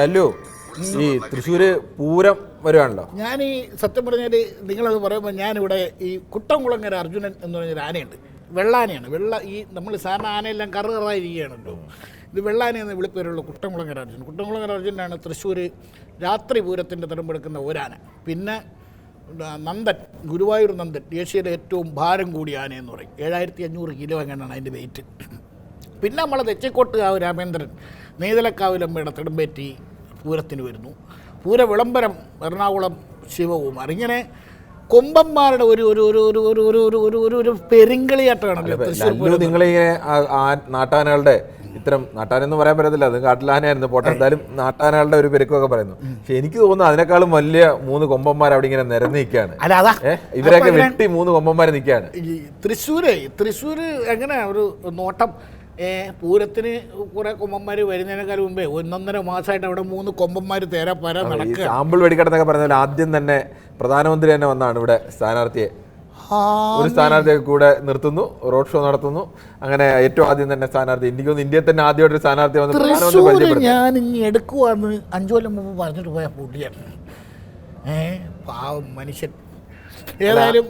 ലല്ലു ഈ തൃശ്ശൂര് പൂരം വരുവാണല്ലോ. ഞാൻ ഈ സത്യം പറഞ്ഞാൽ നിങ്ങളത് പറയുമ്പോൾ ഞാനിവിടെ ഈ കുട്ടംകുളങ്ങര അർജുനൻ എന്ന് പറഞ്ഞൊരു ആനയുണ്ട്. വെള്ളാനയാണ്. വെള്ള ഈ നമ്മൾ സാധാരണ ആനയെല്ലാം കറു കറായിരിക്കുകയാണല്ലോ ഇത് വെള്ളാന എന്ന് വിളിപ്പേരുള്ള കുട്ടംകുളങ്ങര അർജുനൻ. കുട്ടംകുളങ്ങര അർജുനാണ് തൃശ്ശൂർ രാത്രി പൂരത്തിന്റെ തിരമ്പെടുക്കുന്ന ഒരാന. പിന്നെ നന്ദൻ ഗുരുവായൂർ നന്ദൻ ഏഷ്യയിലെ ഏറ്റവും ഭാരം കൂടിയ ആനയെന്ന് പറയും. ഏഴായിരത്തി അഞ്ഞൂറ് കിലോ എങ്ങനെയാണ് അതിന്റെ വെയിറ്റ് പിന്നെ നമ്മളെ തെച്ചിക്കോട്ടുകാവ് രാമേന്ദ്രൻ നീതലക്കാവിലമ്മയുടെ തിടമ്പേറ്റി പൂരത്തിന് വരുന്നു. പൂര വിളംബരം എറണാകുളം ശിവകുമാർ ഇങ്ങനെ കൊമ്പന്മാരുടെ ഒരു ഒരു ഒരു ഒരു ഒരു ഒരു ഒരു ഒരു ഒരു ഒരു നിങ്ങളിങ്ങനെ ആ- നാട്ടാനകളുടെ ഇത്തരം നാട്ടാനെന്ന് പറയാൻ പറ്റത്തില്ല. അത് കാട്ടിലാനയായിരുന്നു. പോട്ടെ എന്തായാലും നാട്ടാനകളുടെ ഒരു പെരുക്കൊക്കെ പറയുന്നു. പക്ഷെ എനിക്ക് തോന്നുന്നു അതിനേക്കാളും വലിയ മൂന്ന് കൊമ്പന്മാർ അവിടെ ഇങ്ങനെ നിരന്ന് നിൽക്കുകയാണ് അല്ല അതാ. ഏഹ് ഇവരൊക്കെ വെട്ടി മൂന്ന് കൊമ്പന്മാർ നിൽക്കുകയാണ്. തൃശ്ശൂര് തൃശ്ശൂരേ എങ്ങനെ ഒരു നോട്ടം? പൂരത്തിന് കുറെ കൊമ്പന്മാർ വരുന്നതിനേക്കാൾ മുമ്പേ ഒന്നൊന്നര മാസമായിട്ട് അവിടെ മൂന്ന് കൊമ്പന്മാർ തേരാ പര നടക്കുക സാമ്പിൾ വെടിക്കെട്ടെന്നൊക്കെ പറഞ്ഞാൽ ആദ്യം തന്നെ പ്രധാനമന്ത്രി തന്നെ വന്നാണ് ഇവിടെ സ്ഥാനാർത്ഥിയെ. ഒരു സ്ഥാനാർത്ഥിയെ കൂടെ നിർത്തുന്നു റോഡ് ഷോ നടത്തുന്നു. അങ്ങനെ ഏറ്റവും ആദ്യം തന്നെ സ്ഥാനാർത്ഥി എനിക്ക് തോന്നുന്നു ഇന്ത്യയിൽ തന്നെ ആദ്യമായിട്ട് ഒരു സ്ഥാനാർത്ഥി വന്ന് ഞാൻ ഇനി എടുക്കുവാന്ന് അഞ്ചു കൊല്ലം മുമ്പ് പറഞ്ഞിട്ട് പോയ പുള്ളിയാണ്. ഏ പാവം മനുഷ്യൻ. ഏതായാലും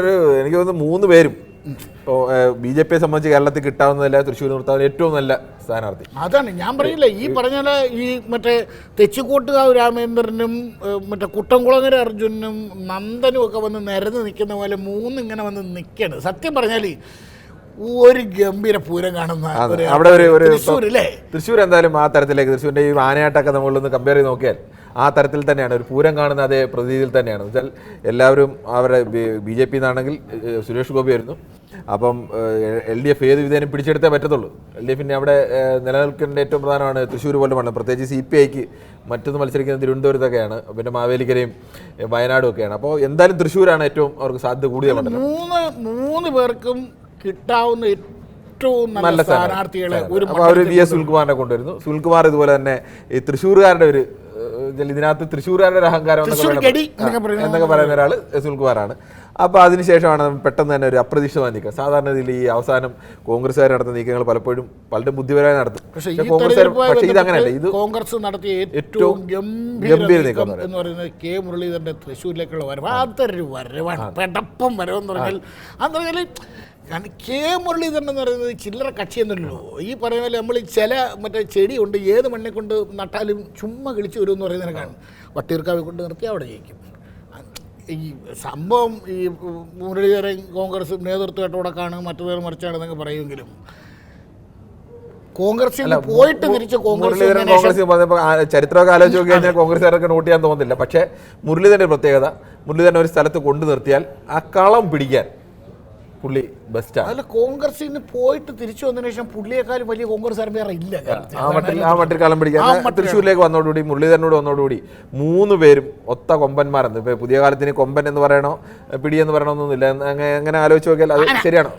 ഒരു എനിക്ക് തോന്നുന്നു മൂന്ന് പേരും ഇപ്പോൾ ബി ജെ പിയെ സംബന്ധിച്ച് കേരളത്തിൽ കിട്ടാവുന്നതല്ല തൃശ്ശൂർ നിർത്താവുന്ന ഏറ്റവും നല്ല സ്ഥാനാർത്ഥി. അതാണ് ഞാൻ പറയില്ല. ഈ പറഞ്ഞ ഈ മറ്റേ തെച്ചിക്കോട്ടുകാവ് രാമേന്ദ്രനും മറ്റേ കുട്ടംകുളങ്ങര അർജുനും നന്ദനും ഒക്കെ വന്ന് നിരന്ന് നിൽക്കുന്ന പോലെ മൂന്ന് ഇങ്ങനെ വന്ന് നിൽക്കാണ്. സത്യം പറഞ്ഞാൽ ഒരു ഗംഭീര പൂരം കാണുന്ന അവിടെ ഒരു ഒരു തൃശ്ശൂർ അല്ലേ തൃശ്ശൂർ എന്തായാലും ആ തരത്തിലേക്ക് തൃശ്ശൂരിന്റെ ഈ ആനയാട്ടൊക്കെ നമ്മളൊന്ന് കമ്പയർ ചെയ്ത് നോക്കിയാൽ ആ തരത്തിൽ തന്നെയാണ്. ഒരു പൂരം കാണുന്ന അതേ പ്രതീതിയിൽ തന്നെയാണ്. വെച്ചാൽ എല്ലാവരും അവരുടെ ബി ജെ പി എന്നാണെങ്കിൽ സുരേഷ് ഗോപി ആയിരുന്നു. അപ്പം എൽ ഡി എഫ് ഏത് വിധേനം പിടിച്ചെടുത്തേ പറ്റത്തുള്ളൂ. എൽ ഡി എഫിന്റെ അവിടെ നിലനിൽക്കേണ്ട ഏറ്റവും പ്രധാനമാണ് തൃശ്ശൂർ പോലെ മണ്ഡലം. പ്രത്യേകിച്ച് സി പി ഐക്ക് മറ്റൊന്ന് മത്സരിക്കുന്നത് തിരുവനന്തപുരത്തൊക്കെയാണ്. പിന്നെ മാവേലിക്കരയും വയനാടും ഒക്കെയാണ്. അപ്പോൾ എന്തായാലും തൃശ്ശൂരാണ് ഏറ്റവും അവർക്ക് സാധ്യത കൂടിയ മണ്ഡലം. മൂന്ന് മൂന്ന് പേർക്കും കിട്ടാവുന്ന ഏറ്റവും നല്ല സ്ഥാനാർത്ഥികളെ ഒരു സുൽകുമാറിനെ കൊണ്ടുവരുന്നു. സുൽകുമാർ ഇതുപോലെ തന്നെ ഈ തൃശ്ശൂർകാരുടെ ഒരു ഇതിനകത്ത് തൃശ്ശൂരുകാരുടെ ഒരു അഹങ്കാരം എന്നൊക്കെ പറയുന്ന ഒരാൾ സുൽകുമാറാണ് അപ്പോൾ അതിനുശേഷമാണ് പെട്ടെന്ന് തന്നെ ഒരു അപ്രതീക്ഷിതമായ നീക്കം. സാധാരണ ഈ അവസാനം കോൺഗ്രസ്സുകാർ നടത്തുന്ന നീക്കങ്ങൾ പലപ്പോഴും പലരും ബുദ്ധിപരമായി നടത്തും. പക്ഷേ ഈ പക്ഷേ കോൺഗ്രസ്സുകാർ പക്ഷേ ഇത് അങ്ങനെയല്ല ഇത് കോൺഗ്രസ് നടത്തിയ ഏറ്റവും ഗംഭീര നീക്കം എന്ന് പറയുന്നത് കെ മുരളീധരന്റെ തൃശ്ശൂരിലേക്കുള്ള വരവ്. അതൊരു വരവാണ്. പെടപ്പം വരവെന്ന് പറഞ്ഞാൽ അതെന്ന് പറഞ്ഞാൽ കാരണം കെ മുരളീധരൻ എന്ന് പറയുന്നത് ചില്ലറ കക്ഷിയൊന്നുമല്ലോ ഈ പറയുന്ന പോലെ നമ്മൾ ചില മറ്റേ ചെടിയുണ്ട് ഏത് മണ്ണെ കൊണ്ട് നട്ടാലും ചുമ്മാ കിളിച്ചു വരും എന്ന് കാണും. വട്ടീർക്കാവി കൊണ്ട് നിർത്തി അവിടെ ജയിക്കും. ഈ സംഭവം ഈ മുരളീധരൻ കോൺഗ്രസ് നേതൃത്വമായിട്ട് ഇവിടെ കാണും മറ്റു പേർ പറയുമെങ്കിലും. കോൺഗ്രസിൽ പറയുമെങ്കിലും പോയിട്ട് തിരിച്ച് കോൺഗ്രസ് ചരിത്രമൊക്കെ ആലോചിച്ച് നോക്കി കഴിഞ്ഞാൽ കോൺഗ്രസ്സുകാരൊക്കെ നോട്ട് ചെയ്യാൻ തോന്നുന്നില്ല. പക്ഷേ മുരളീധരന്റെ പ്രത്യേകത മുരളീധരൻ ഒരു സ്ഥലത്ത് കൊണ്ടു നിർത്തിയാൽ ആ കളം പിടിക്കാൻ പുള്ളി ബെസ്റ്റാണ് അതിൽ കോൺഗ്രസിൽ നിന്ന് പോയിട്ട് തിരിച്ചു വന്നതിന് ശേഷം പുള്ളിയെക്കാളും വലിയ കോൺഗ്രസ് വേറെ ഇല്ല. ആ മട്ടിൽ ആ മട്ടിൽ കാലം പിടിക്കാൻ. തൃശ്ശൂരിലേക്ക് വന്നോടുകൂടി മുരളീധരനോട് വന്നോടുകൂടി മൂന്ന് പേരും ഒത്ത കൊമ്പന്മാരെന്ന് ഇപ്പൊ പുതിയ കാലത്തിന് കൊമ്പൻ എന്ന് പറയണോ പിടി എന്ന് പറയണമെന്നൊന്നുമില്ല അങ്ങനെ ആലോചിച്ച് നോക്കിയാൽ അത് ശരിയാണോ?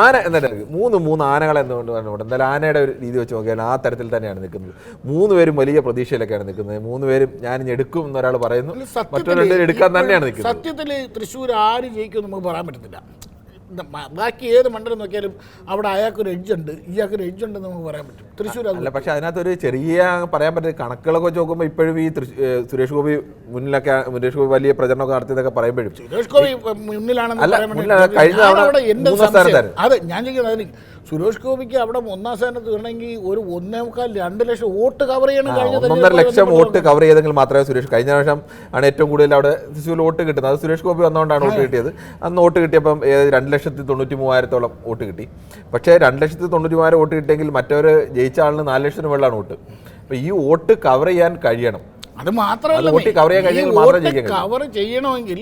ആന എന്നല്ല മൂന്ന് മൂന്ന് ആനകൾ എന്നുകൊണ്ട് പറഞ്ഞുകൊണ്ട് എന്തായാലും ആനയുടെ ഒരു രീതി വെച്ച് നോക്കിയാൽ ആ തരത്തിൽ തന്നെയാണ് നിൽക്കുന്നത്. മൂന്ന് പേരും വലിയ പ്രതീക്ഷയിലൊക്കെയാണ് നിൽക്കുന്നത്. മൂന്ന് പേരും ഞാൻ ഇനി എടുക്കും എന്നൊരാൾ പറയുന്നു. മറ്റൊരു എടുക്കാൻ തന്നെയാണ് നിൽക്കുന്നത്. സത്യത്തിൽ തൃശ്ശൂർ ആര് ജയിക്കും നമുക്ക് പറയാൻ പറ്റത്തില്ല. ബാക്കി ഏത് മണ്ഡലം നോക്കിയാലും അവിടെ അയാൾക്കൊരു എഡ്ജ് ഉണ്ട്. ഇയാൾക്കൊരു എഡ്ജ് ഉണ്ടെന്ന് നമുക്ക് പറയാൻ പറ്റും. തൃശ്ശൂർ അല്ല പക്ഷെ അതിനകത്തൊരു ചെറിയ പറയാൻ പറ്റുന്ന കണക്കുകളൊക്കെ വെച്ച് നോക്കുമ്പോൾ ഇപ്പോഴും ഈ സുരേഷ് ഗോപി മുന്നിലൊക്കെ സുരേഷ് ഗോപി വലിയ പ്രചരണമൊക്കെ നടത്തിയതൊക്കെ പറയുമ്പോഴും. സുരേഷ് ഗോപി മുന്നിലാണെന്ന് പറയാൻ. കഴിഞ്ഞ തവണ അതെ ഞാൻ ചോദിക്കുന്നത് അതിന് സുരേഷ് ഗോപിക്ക് അവിടെ ഒന്നാം സ്ഥാനത്ത് വരണമെങ്കിൽ ഒരു ഒന്നേ മുക്കാൽ രണ്ട് ലക്ഷം വോട്ട് കവർ ചെയ്യണം കഴിഞ്ഞ ഒന്നര ലക്ഷം വോട്ട് കവർ ചെയ്തെങ്കിൽ മാത്രമേ സുരേഷ് കഴിഞ്ഞ പ്രാവശ്യം ആണ് ഏറ്റവും കൂടുതൽ അവിടെ തൃശ്ശൂരിൽ വോട്ട് കിട്ടുന്നത്. അത് സുരേഷ് ഗോപി വന്നുകൊണ്ടാണ് വോട്ട് കിട്ടിയത്. അന്ന് വോട്ട് കിട്ടിയപ്പം രണ്ട് ലക്ഷത്തി തൊണ്ണൂറ്റി മൂവായിരത്തോളം വോട്ട് കിട്ടി. പക്ഷേ രണ്ട് ലക്ഷത്തി തൊണ്ണൂറ്റി മൂവായിരം വോട്ട് കിട്ടിയെങ്കിൽ മറ്റവർ ജയിച്ച ആളിന് നാല് ലക്ഷത്തിന് മുകളിലാണ് വോട്ട്. അപ്പോൾ ഈ വോട്ട് കവർ ചെയ്യാൻ കഴിയണം. അത് മാത്രമല്ല കവർ ചെയ്യാൻ കവർ ചെയ്യണമെങ്കിൽ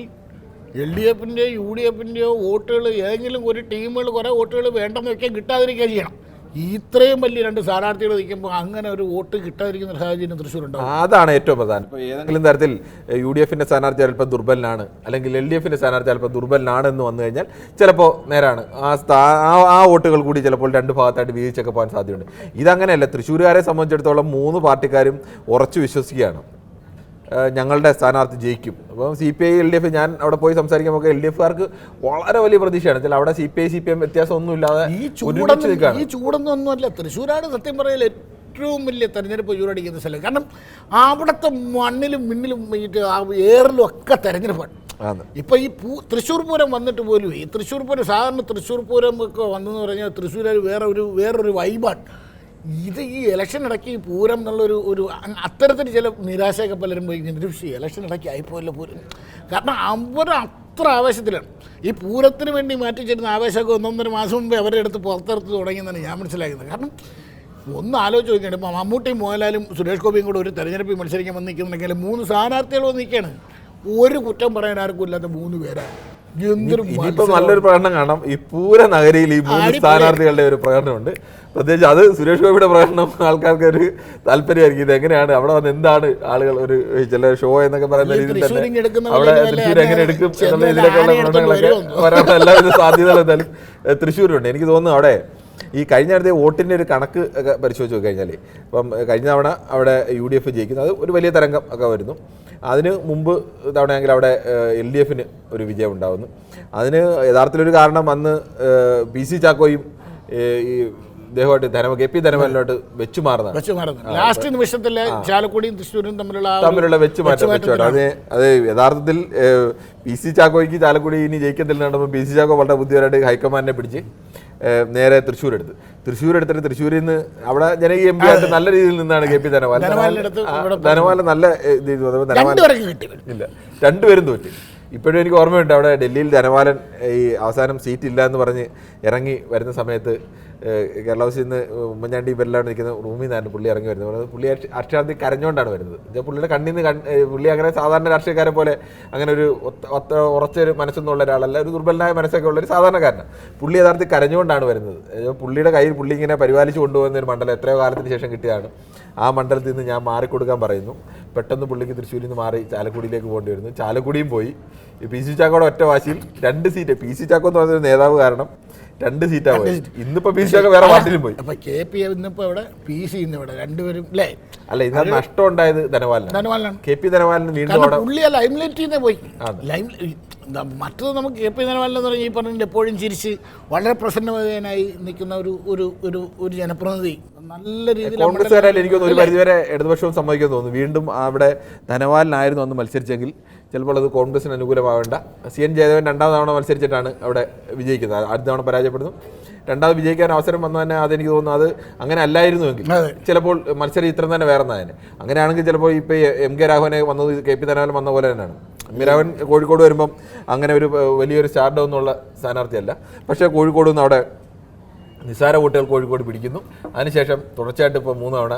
എൽ ഡി എഫിന്റെയോ യു ഡി എഫിന്റെയോ വോട്ടുകൾ ഏതെങ്കിലും ഒരു ടീമുകൾ കുറേ വോട്ടുകൾ വേണ്ടെന്ന് വെക്കാൻ കിട്ടാതിരിക്കുക ചെയ്യണം. ഇത്രയും വലിയ രണ്ട് സ്ഥാനാർത്ഥികൾ നിൽക്കുമ്പോൾ അങ്ങനെ ഒരു വോട്ട് കിട്ടാതിരിക്കുന്ന സാഹചര്യം തൃശ്ശൂരുണ്ടാവും. അതാണ് ഏറ്റവും പ്രധാനം. ഇപ്പോൾ ഏതെങ്കിലും തരത്തിൽ യു ഡി എഫിന്റെ സ്ഥാനാർത്ഥി ചിലപ്പോൾ ദുർബലനാണ് അല്ലെങ്കിൽ എൽ ഡി എഫിന്റെ സ്ഥാനാർത്ഥി ചിലപ്പോൾ ദുർബലനാണ് എന്ന് വന്നു കഴിഞ്ഞാൽ ചിലപ്പോൾ നേരാണ്. ആ സ്ഥാ ആ- വോട്ടുകൾ കൂടി ചിലപ്പോൾ രണ്ട് ഭാഗത്തായിട്ട് വീതിച്ചൊക്കെ പോകാൻ സാധ്യതയുണ്ട്. ഇതങ്ങനെയല്ല തൃശ്ശൂരുകാരെ സംബന്ധിച്ചിടത്തോളം മൂന്ന് പാർട്ടിക്കാരും ഉറച്ചു വിശ്വസിക്കുകയാണ്. ഞങ്ങളുടെ സ്ഥാനാർത്ഥി ജയിക്കും. അപ്പം C P I L D F ഞാൻ അവിടെ പോയി സംസാരിക്കുമ്പോൾ എൽ ഡി എഫുകാർക്ക് വളരെ വലിയ പ്രതീക്ഷയാണ്. ചില അവിടെ C P I C P M വ്യത്യാസം ഒന്നും ഇല്ലാതെ ഈ ഒരുമിച്ച് ചൂടൊന്നും ഈ ചൂടൊന്നും ഒന്നുമല്ല തൃശ്ശൂരാണ് സത്യം പറയൽ ഏറ്റവും വലിയ തെരഞ്ഞെടുപ്പ് ചൂടടിക്കുന്ന സ്ഥലം. കാരണം അവിടുത്തെ മണ്ണിലും മിന്നിലും ഏറിലും ഒക്കെ തെരഞ്ഞെടുപ്പാണ്. ഇപ്പം ഈ പൂ തൃശ്ശൂർ പൂരം വന്നിട്ട് പോലും ഈ തൃശ്ശൂർ പൂരം സാധാരണ തൃശ്ശൂർ പൂരം ഒക്കെ വന്നെന്ന് പറഞ്ഞാൽ തൃശ്ശൂർ വേറെ ഒരു വേറൊരു വൈബാണ് ഇത് ഈ ഇലക്ഷൻ ഇടയ്ക്ക് പൂരം എന്നുള്ളൊരു ഒരു അത്തരത്തിൽ ചില നിരാശയൊക്കെ പലരും പോയി നിരൂപിച്ച് ഇലക്ഷൻ ഇടയ്ക്ക് ആയിപ്പോയല്ലോ പൂരം. കാരണം അവർ അത്ര ആവേശത്തിലാണ്. ഈ പൂരത്തിന് വേണ്ടി മാറ്റിച്ചിരുന്ന ആവേശമൊക്കെ ഒന്നൊന്നര മാസം മുമ്പേ അവരുടെ അടുത്ത് പുറത്തെടുത്ത് തുടങ്ങിയെന്നാണ് ഞാൻ മനസ്സിലാക്കുന്നത്. കാരണം ഒന്ന് ആലോചിച്ച് നോക്കിയാണ് ഇപ്പോൾ മമ്മൂട്ടിയും മോഹൻലാലും സുരേഷ് ഗോപിയും കൂടെ ഒരു തെരഞ്ഞെടുപ്പിൽ മത്സരിക്കാൻ വന്നിരിക്കുന്നുണ്ടെങ്കിൽ മൂന്ന് സ്ഥാനാർത്ഥികൾ വന്നിരിക്കുകയാണ് ഒരു കുറ്റം പറയാൻ ആർക്കും ഇല്ലാത്ത മൂന്ന് പേരാണ്. ഇനിയിപ്പോ നല്ലൊരു പ്രകടനം കാണാം ഈ പൂര നഗരയിൽ ഈ മൂന്ന് സ്ഥാനാർത്ഥികളുടെ ഒരു പ്രകടനമുണ്ട്. പ്രത്യേകിച്ച് അത് സുരേഷ് ഗോപിയുടെ പ്രകടനം ആൾക്കാർക്ക് ഒരു താല്പര്യമായിരിക്കും. ഇത് എങ്ങനെയാണ്? അവിടെ വന്ന് എന്താണ് ആളുകൾ ഒരു ചില ഷോ എന്നൊക്കെ പറയുന്ന രീതിയിൽ തന്നെ അവിടെ തൃശ്ശൂർ എങ്ങനെ എടുക്കും എന്നുള്ള ഇതിലൊക്കെയുള്ള പ്രകടനങ്ങളൊക്കെ? വരാനുള്ള എല്ലാവിധ സാധ്യതകളും എന്തായാലും തൃശ്ശൂരുണ്ട് എനിക്ക് തോന്നുന്നു അവിടെ ഈ കഴിഞ്ഞ അടുത്ത വോട്ടിന്റെ ഒരു കണക്ക് ഒക്കെ പരിശോധിച്ച് നോക്കി കഴിഞ്ഞാൽ ഇപ്പം കഴിഞ്ഞ തവണ അവിടെ യു ഡി എഫ് ജയിക്കുന്നത് അത് ഒരു വലിയ തരംഗം ഒക്കെ വരുന്നു. അതിന് മുമ്പ് തവണയെങ്കിൽ അവിടെ എൽ ഡി എഫിന് ഒരു വിജയം ഉണ്ടാവുന്നു. അതിന് യഥാർത്ഥത്തിലൊരു കാരണം അന്ന് പി സി ചാക്കോയും ഈ ഇദ്ദേഹമായിട്ട് ധനമ കെ പി ധനമലിനോട്ട് വെച്ചു മാറുന്നതാണ് വെച്ചു മാറുന്നത് ലാസ്റ്റ് നിമിഷത്തിലെ ചാലക്കുടിയും തൃശ്ശൂരും തമ്മിലുള്ള തമ്മിലുള്ള വെച്ചു വെച്ചുമാറ്റം അത് അത് യഥാർത്ഥത്തിൽ പി സി ചാക്കോയ്ക്ക് ചാലക്കുടി ഇനി ജയിക്കത്തില്ല കണ്ടപ്പോൾ പി സി ചാക്കോ വളരെ ബുദ്ധിപരമായിട്ട് ഹൈക്കമാൻഡിനെ പിടിച്ച് നേരെ തൃശ്ശൂർ എടുത്ത് തൃശ്ശൂർ എടുത്തിട്ട് തൃശ്ശൂരിൽ നിന്ന് അവിടെ ജനകീയ എം പി ആയിട്ട് നല്ല രീതിയിൽ നിന്നാണ് കെ പി ധനവാല ധനവാല നല്ല ഇല്ല. രണ്ടുപേരും തോറ്റി. ഇപ്പോഴും എനിക്ക് ഓർമ്മയുണ്ട് അവിടെ ഡൽഹിയിൽ ധനവാലൻ ഈ അവസാനം സീറ്റ് ഇല്ല എന്ന് പറഞ്ഞ് ഇറങ്ങി വരുന്ന സമയത്ത് കേരള ഹൗസിൽ നിന്ന് ഉമ്മൻചാണ്ടി ഇവരെല്ലാം നിൽക്കുന്ന റൂമിൽ നിന്നാണ് പുള്ളി ഇറങ്ങി വരുന്നത്. പറയുന്നത് പുള്ളി അക്ഷ- അക്ഷരാർത്ഥി കരഞ്ഞുകൊണ്ടാണ് വരുന്നത്. എന്നുവെച്ചാൽ പുള്ളിയുടെ കണ്ണിൽ നിന്ന് പുള്ളി അങ്ങനെ സാധാരണ രാഷ്ട്രീയക്കാരെ പോലെ അങ്ങനെ ഒരു ഉറച്ചൊരു മനസ്സൊന്നുള്ള ഒരാളല്ല ഒരു ദുർബലനായ മനസ്സൊക്കെ ഉള്ള ഒരു സാധാരണക്കാരനാണ്. പുള്ളി യഥാർത്ഥത്തിൽ കരഞ്ഞുകൊണ്ടാണ് വരുന്നത്. പുള്ളിയുടെ കയ്യിൽ പുള്ളി ഇങ്ങനെ പരിപാലിച്ച് കൊണ്ടുപോകുന്ന ഒരു മണ്ഡലം എത്രയോ കാലത്തിന് ശേഷം കിട്ടിയതാണ്. ആ മണ്ഡലത്തിൽ നിന്ന് ഞാൻ മാറിക്കൊടുക്കാൻ പറയുന്നു. പെട്ടെന്ന് പുള്ളിക്ക് തൃശ്ശൂരിൽ നിന്ന് മാറി ചാലക്കുടിയിലേക്ക് പോകേണ്ടി വരുന്നു. ചാലക്കുടിയും പോയി. പി സി ചാക്കോടെ ഒറ്റ വാശിയിൽ രണ്ട് സീറ്റ്. പി സി ചാക്കോ എന്ന് പറഞ്ഞൊരു നേതാവ് കാരണം രണ്ട് സീറ്റാ പോയി ഇന്നിപ്പോ പി സി ചാക്കോ വേറെ പാർട്ടിയിലും പോയി. അപ്പൊ കെ പി ഇന്നിപ്പോ ഇവിടെ പി സി ഇന്ന് ഇവിടെ രണ്ടുപേരും അല്ലേ അല്ല ഇന്ന് നഷ്ടം ഉണ്ടായത് ധനപാലനാണ്. ധനവാനാണ് കെ പി ധനവാലിന് വീണ്ടും പുള്ളി നിന്ന് പോയി. ലൈം മറ്റത് നമുക്ക് കെ പി ധനവാനെന്ന് പറഞ്ഞാൽ ഈ പറഞ്ഞിട്ട് എപ്പോഴും ചിരിച്ച് വളരെ പ്രസന്നവതനായി നിൽക്കുന്ന ഒരു ഒരു ഒരു ഒരു ജനപ്രതിനിധി. നല്ല രീതിയിൽ കോൺഗ്രസ്സുകാരായാലും എനിക്കൊന്ന് ഒരു പരിധിവരെ ഇടതുപക്ഷവും സമ്മതിക്കാൻ തോന്നുന്നു. വീണ്ടും അവിടെ ധനവാലിനായിരുന്നു അന്ന് മത്സരിച്ചെങ്കിൽ ചിലപ്പോൾ അത് കോൺഗ്രസിന് അനുകൂലമാവേണ്ട. സി എൻ ജയദേവൻ രണ്ടാം തവണ മത്സരിച്ചിട്ടാണ് അവിടെ വിജയിക്കുന്നത്. ആദ്യ തവണ പരാജയപ്പെടുന്നു. രണ്ടാമത് വിജയിക്കാൻ അവസരം വന്നു തന്നെ അതെനിക്ക് തോന്നുന്നു അത് അങ്ങനെ അല്ലായിരുന്നുവെങ്കിൽ എങ്കിൽ ചിലപ്പോൾ മത്സരം ഇത്ര തന്നെ വേറെ തന്നെ അങ്ങനെയാണെങ്കിൽ ചിലപ്പോൾ ഇപ്പോൾ എം കെ രാഘവനെ വന്നത് കെ പി ധനവാലൻ വന്ന പോലെ തന്നെയാണ്. രാഘവൻ കോഴിക്കോട് വരുമ്പം അങ്ങനെ ഒരു വലിയൊരു സ്റ്റാർഡം എന്നുള്ള സ്ഥാനാർത്ഥിയല്ല. പക്ഷേ കോഴിക്കോട് നിന്ന് അവിടെ നിസ്സാര വോട്ടുകൾ കോഴിക്കോട് പിടിക്കുന്നു. അതിനുശേഷം തുടർച്ചയായിട്ട് ഇപ്പോൾ മൂന്ന് തവണ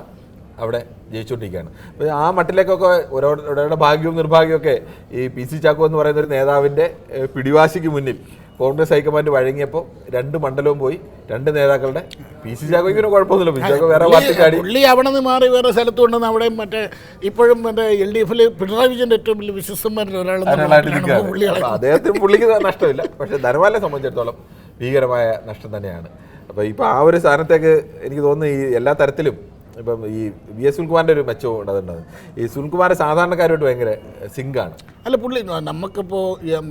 അവിടെ ജയിച്ചുകൊണ്ടിരിക്കുകയാണ്. അപ്പോൾ ആ മട്ടിലേക്കൊക്കെ ഓരോ ഓരോരുടെ ഭാഗ്യവും നിർഭാഗ്യവും ഒക്കെ ഈ പി സി ചാക്കോ എന്ന് പറയുന്ന ഒരു നേതാവിന്റെ പിടിവാശിക്ക് മുന്നിൽ കോൺഗ്രസ് ഹൈക്കമാൻഡ് വഴങ്ങിയപ്പോൾ രണ്ട് മണ്ഡലവും പോയി രണ്ട് നേതാക്കളുടെ. പി സി ചാക്കോയ്ക്ക് പിന്നെ കുഴപ്പമൊന്നുമില്ല. പി സി ചാക്കോ വേറെ പാർട്ടിക്കാടി പുള്ളി അവിടെ നിന്ന് മാറി വേറെ സ്ഥലത്ത് കൊണ്ടുവന്ന് അവിടെ മറ്റേ ഇപ്പോഴും മറ്റേ എൽ ഡി എഫിൽ പിണറായി വിജയന്റെ ഏറ്റവും വലിയ വിശ്വസ്തന്മാരിൽ ഒരാളായിട്ട് അദ്ദേഹത്തിന് പുള്ളിക്ക് നഷ്ടമില്ല. പക്ഷേ ധനവാലിനെ സംബന്ധിച്ചിടത്തോളം ഭീകരമായ നഷ്ടം തന്നെയാണ്. അപ്പോൾ ഇപ്പോൾ ആ ഒരു സ്ഥാനത്തേക്ക് എനിക്ക് തോന്നുന്നു ഈ എല്ലാ തരത്തിലും ഇപ്പം ഈ വി എസ് സുൽകുമാറിന്റെ ഒരു മെച്ചം ഉണ്ടാകുന്നത് ഈ സുൽകുമാർ സാധാരണക്കാരുമായിട്ട് ഭയങ്കര സിങ്കാണ്. അല്ല പുള്ളി നമുക്കിപ്പോൾ